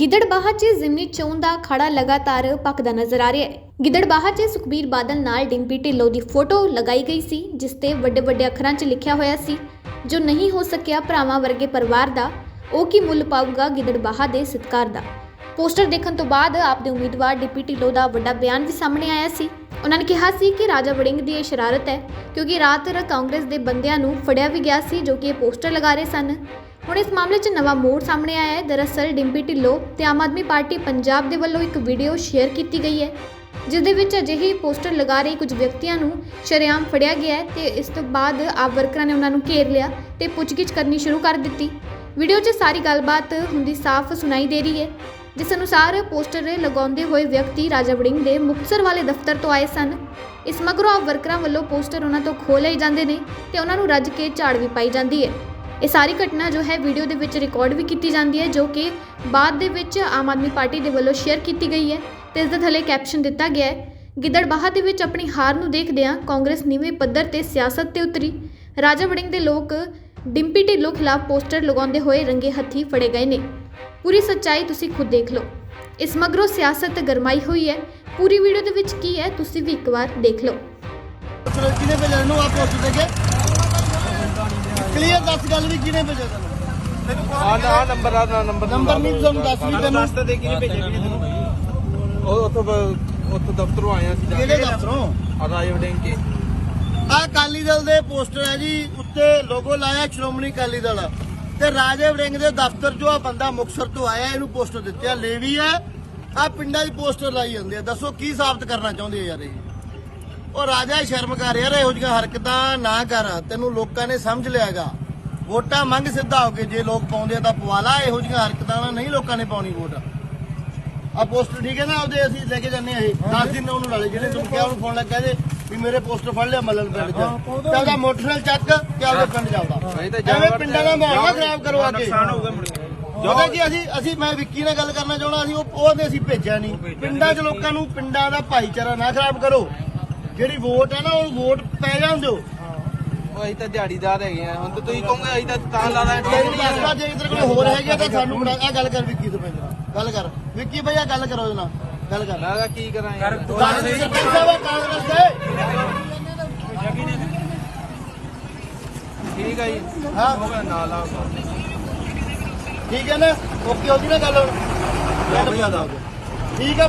ਗਿੱਦੜਬਾਹਾ 'ਚ ਜ਼ਿਮਨੀ ਚੋਣ ਦਾ ਖੜਾ ਲਗਾਤਾਰ ਪੱਕਦਾ ਨਜ਼ਰ ਆ ਰਿਹਾ ਹੈ। ਗਿੱਦੜਬਾਹਾ 'ਚ ਸੁਖਬੀਰ ਬਾਦਲ ਨਾਲ ਡਿੰਪੀ ਢਿੱਲੋਂ ਦੀ ਫੋਟੋ ਲਗਾਈ ਗਈ ਸੀ, ਜਿਸ ਤੇ ਵੱਡੇ ਵੱਡੇ ਅੱਖਰਾਂ 'ਚ ਲਿਖਿਆ ਹੋਇਆ ਸੀ, ਜੋ ਨਹੀਂ ਹੋ ਸਕਿਆ ਭਰਾਵਾਂ ਵਰਗੇ ਪਰਿਵਾਰ ਦਾ, ਉਹ ਕੀ ਮੁੱਲ ਪਾਊਗਾ ਗਿੱਦੜਬਾਹਾ ਦੇ ਸਤਕਾਰ ਦਾ? ਪੋਸਟਰ ਦੇਖਣ ਤੋਂ ਬਾਅਦ ਆਪ ਦੇ ਉਮੀਦਵਾਰ ਡਿੰਪੀ ਢਿੱਲੋਂ ਦਾ ਵੱਡਾ ਬਿਆਨ ਵੀ ਸਾਹਮਣੇ ਆਇਆ ਸੀ। ਉਹਨਾਂ ਨੇ ਕਿਹਾ ਸੀ ਕਿ ਰਾਜਾ ਵੜਿੰਗ ਦੀ ਇਹ ਸ਼ਰਾਰਤ ਹੈ, ਕਿਉਂਕਿ ਰਾਤ ਕਾਂਗਰਸ ਦੇ ਬੰਦਿਆਂ ਨੂੰ ਫੜਿਆ ਵੀ ਗਿਆ ਸੀ, ਜੋ ਕਿ ਇਹ ਪੋਸਟਰ ਲਗਾ ਰਹੇ ਸਨ। ਹੁਣ ਇਸ ਮਾਮਲੇ 'ਚ ਨਵਾਂ ਮੋੜ ਸਾਹਮਣੇ ਆਇਆ ਹੈ। ਦਰਅਸਲ ਡਿੰਪੀ ਢਿੱਲੋਂ ਤੇ ਆਮ ਆਦਮੀ ਪਾਰਟੀ ਪੰਜਾਬ ਦੇ ਵੱਲੋਂ ਇੱਕ ਵੀਡੀਓ ਸ਼ੇਅਰ ਕੀਤੀ ਗਈ ਹੈ, ਜਿਸ ਦੇ ਵਿੱਚ ਅਜਿਹੇ ਪੋਸਟਰ ਲਗਾ ਰਹੇ ਕੁਝ ਵਿਅਕਤੀਆਂ ਨੂੰ ਸ਼ਰੇਆਮ ਫੜਿਆ ਗਿਆ ਹੈ ਤੇ ਇਸ ਤੋਂ ਬਾਅਦ ਆਪ ਵਰਕਰਾਂ ਨੇ ਉਹਨਾਂ ਨੂੰ ਘੇਰ ਲਿਆ ਤੇ ਪੁੱਛਗਿੱਛ ਕਰਨੀ ਸ਼ੁਰੂ ਕਰ ਦਿੱਤੀ। ਵੀਡੀਓ 'ਚ ਸਾਰੀ ਗੱਲਬਾਤ ਹੁੰਦੀ ਸਾਫ਼ ਸੁਣਾਈ ਦੇ ਰਹੀ ਹੈ। ਜਿਸ ਅਨੁਸਾਰ ਪੋਸਟਰ ਲਗਾਉਂਦੇ ਹੋਏ ਵਿਅਕਤੀ ਰਾਜਾ ਵੜਿੰਗ ਦੇ ਮੁਕਤਸਰ ਵਾਲੇ ਦਫ਼ਤਰ ਤੋਂ ਆਏ ਸਨ। ਇਸ ਮਗਰੋਂ ਆਪ ਵਰਕਰਾਂ ਵੱਲੋਂ ਪੋਸਟਰ ਉਹਨਾਂ ਤੋਂ ਖੋਹ ਲਏ ਜਾਂਦੇ ਨੇ ਤੇ ਉਹਨਾਂ ਨੂੰ ਰੱਜ ਕੇ ਝਾੜ ਵੀ ਪਾਈ ਜਾਂਦੀ ਹੈ। ਇਹ ਸਾਰੀ ਘਟਨਾ ਜੋ ਹੈ ਵੀਡੀਓ ਦੇ ਵਿੱਚ ਰਿਕਾਰਡ ਵੀ ਕੀਤੀ ਜਾਂਦੀ ਹੈ, ਜੋ ਕਿ ਬਾਅਦ ਦੇ ਵਿੱਚ ਆਮ ਆਦਮੀ ਪਾਰਟੀ ਦੇ ਵੱਲੋਂ ਸ਼ੇਅਰ ਕੀਤੀ ਗਈ ਹੈ ਤੇ ਇਸ ਦੇ ਥੱਲੇ ਕੈਪਸ਼ਨ ਦਿੱਤਾ ਗਿਆ ਹੈ। ਗਿੱਦੜਬਾਹਾ ਦੇ ਵਿੱਚ ਆਪਣੀ ਹਾਰ ਨੂੰ ਦੇਖਦਿਆਂ ਕਾਂਗਰਸ ਨੀਵੇਂ ਪੱਧਰ ਤੇ ਸਿਆਸਤ ਤੇ ਉਤਰੀ। ਰਾਜਾ ਵੜਿੰਗ ਦੇ ਲੋਕ ਡਿੰਪੀ ਢਿੱਲੋਂ ਖਿਲਾਫ ਪੋਸਟਰ ਲਗਾਉਂਦੇ ਹੋਏ ਰੰਗੇ ਹੱਥੀ ਫੜੇ ਗਏ ਨੇ। ਪੂਰੀ ਸੱਚਾਈ ਤੁਸੀਂ ਖੁਦ ਦੇਖ ਲਓ। ਇਸ ਮਗਰੋਂ ਸਿਆਸਤ ਗਰਮਾਈ ਹੋਈ ਹੈ। ਪੂਰੀ ਵੀਡੀਓ ਦੇ ਵਿੱਚ ਕੀ ਹੈ ਤੁਸੀਂ ਵੀ ਇੱਕ ਵਾਰ ਦੇਖ ਲਓ। ਚਲੋ ਕਿਨੇ ਭੇਜਿਆ? ਇਹਨੂੰ ਆਪ ਪੁੱਛ ਦੇਗੇ ਕਲੀਅਰ ਦੱਸ ਗੱਲ ਵੀ ਕਿਨੇ ਭੇਜਿਆ ਤੈਨੂੰ? ਆ ਨਾ ਆਹ ਨੰਬਰ ਆ ਨਾ ਨੰਬਰ ਨੰਬਰ ਨਹੀਂ ਤੁਹਾਨੂੰ ਦੱਸ ਵੀ ਤੈਨੂੰ। ਰਸਤੇ ਦੇ ਕਿਹਨੇ ਭੇਜਿਆ ਵੀਰੇ ਤੈਨੂੰ ਉਹ ਉੱਥੋਂ ਉੱਥੋਂ ਦਫ਼ਤਰੋਂ ਆਇਆ ਸੀ ਜਾ ਕਿਹੜੇ ਦਫ਼ਤਰੋਂ? ਆ ਰਾਜੇ ਵੜਿੰਗ ਕੇ। ਆ ਅਕਾਲੀ ਦਲ ਦੇ ਪੋਸਟਰ ਹੈ ਜੀ ਉੱਤੇ ਲੋਗੋ ਲਾਇਆ ਸ਼੍ਰੋਮਣੀ ਅਕਾਲੀ ਦਲ ਤੇ ਰਾਜੇ ਵੜਿੰਗ ਦੇ ਦਫ਼ਤਰ ਚੋਂ ਆ ਬੰਦਾ ਮੁਕਸਰ ਤੋਂ ਆਇਆ, ਇਹਨੂੰ ਪੋਸਟਰ ਦਿੱਤੇ ਆ, ਲੇਵੀ ਆ ਆ ਪਿੰਡਾਂ 'ਚ ਪੋਸਟਰ ਲਾਈ ਜਾਂਦੇ ਆ। ਦੱਸੋ ਕੀ ਸਾਬਤ ਕਰਨਾ ਚਾਹੁੰਦੇ ਆ ਯਾਰ ਇਹ? ਉਹ ਰਾਜਾ ਸ਼ਰਮ ਕਰ, ਯਾਰ ਇਹੋ ਜਿਹੀਆਂ ਹਰਕਤਾਂ ਨਾ ਕਰ, ਤੈਨੂੰ ਲੋਕਾਂ ਨੇ ਸਮਝ ਲਿਆਗਾ ਵੋਟਾਂ ਮੰਗ ਸਿੱਧਾ ਹੋ ਕੇ ਜੇ ਲੋਕ ਪਾਉਂਦੇ ਆ ਤਾਂ ਪਵਾਲਾ ਇਹੋ ਜਿਹੀਆਂ ਹਰਕਤਾਂ ਨਾਲ ਨਹੀਂ ਲੋਕਾਂ ਨੇ ਪਾਉਣੀ ਵੋਟ। ਆ ਪੋਸਟਰ ਠੀਕ ਹੈ ਨਾ ਉਹਦੇ ਅਸੀਂ ਲੈ ਕੇ ਜਾਂਦੇ ਆ ਇਹ। 10 ਦਿਨ ਉਹਨੂੰ ਨਾਲੇ ਜਿਹੜੇ ਤੁਹਾਨੂੰ ਕਿਹਾ ਉਹਨੂੰ ਫੋਨ ਲੱਗਾ ਜੇ ਵੀ ਮੇਰੇ ਪੋਸਟਰ ਫੜ ਲਿਆ ਮੱਲਣ ਪਿੰਡ ਚ। ਤੇ ਉਹਦਾ ਮੋਟਰਸਾਈਕਲ ਚੱਕ ਤੇ ਆਪਦੇ ਪਿੰਡ ਜਾਵਦਾ ਐਵੇਂ ਪਿੰਡਾਂ ਦਾ ਮਾਹੌਲ ਨਾ ਖਰਾਬ ਕਰੋ ਆ ਕੇ। ਪਤਾ ਕੀ ਅਸੀਂ ਅਸੀਂ ਮੈਂ ਵਿੱਕੀ ਨਾਲ ਗੱਲ ਕਰਨਾ ਚਾਹਣਾ ਅਸੀਂ ਉਹ ਉਹਦੇ ਅਸੀਂ ਭੇਜਿਆ ਨਹੀਂ। ਪਿੰਡਾਂ 'ਚ ਲੋਕਾਂ ਨੂੰ ਪਿੰਡਾਂ ਦਾ ਭਾਈਚਾਰਾ ਨਾ ਖਰਾਬ ਕਰੋ। ਜਿਹੜੀ ਵੋਟ ਹੈ ਨਾ ਉਹ ਵੋਟ ਪੈ ਜਾਣ ਦਿਓ। ਉਹ ਅਸੀਂ ਤਾਂ ਦਿਹਾੜੀਦਾਰ ਹੈਗੇ ਆ। ਹੁਣ ਤਾਂ ਤੁਸੀਂ ਕਹੋਗੇ ਅਸੀਂ ਤਾਂ ਤਾਂ ਲਾ ਦਾਂਗੇ ਤੇਰੀ ਦੱਸਦਾ ਜੇ ਇਧਰ ਕੋਈ ਹੋਰ ਹੈਗਾ ਤਾਂ ਸਾਨੂੰ ਬਣਾ ਆ ਗੱਲ ਕਰ ਵਿੱਕੀ ਤੋਂ ਪਹਿਲਾਂ। ਗੱਲ ਕਰ। ਵਿੱਕੀ ਭਈਆ ਗੱਲ ਕਰੋ ਨਾਲ। ਗੱਲ ਕਰ। ਮੈਂ ਕਿਹਾ ਕੀ ਕਰਾਂ ਯਾਰ? ਕਾਂਗਰਸ ਸਰਪੰਚ ਸਾਹਿਬ ਆ, ਕਾਂਗਰਸ ਦੇ। ਠੀਕ ਆ ਜੀ। ਹਾਂ। ਹੋ ਗਿਆ ਨਾਲ ਆ। ਠੀਕ ਹੈ ਨਾ? ਓਕੇ ਉਹਦੀ ਨਾ ਗੱਲ ਹੁਣ। ਠੀਕ ਹੈ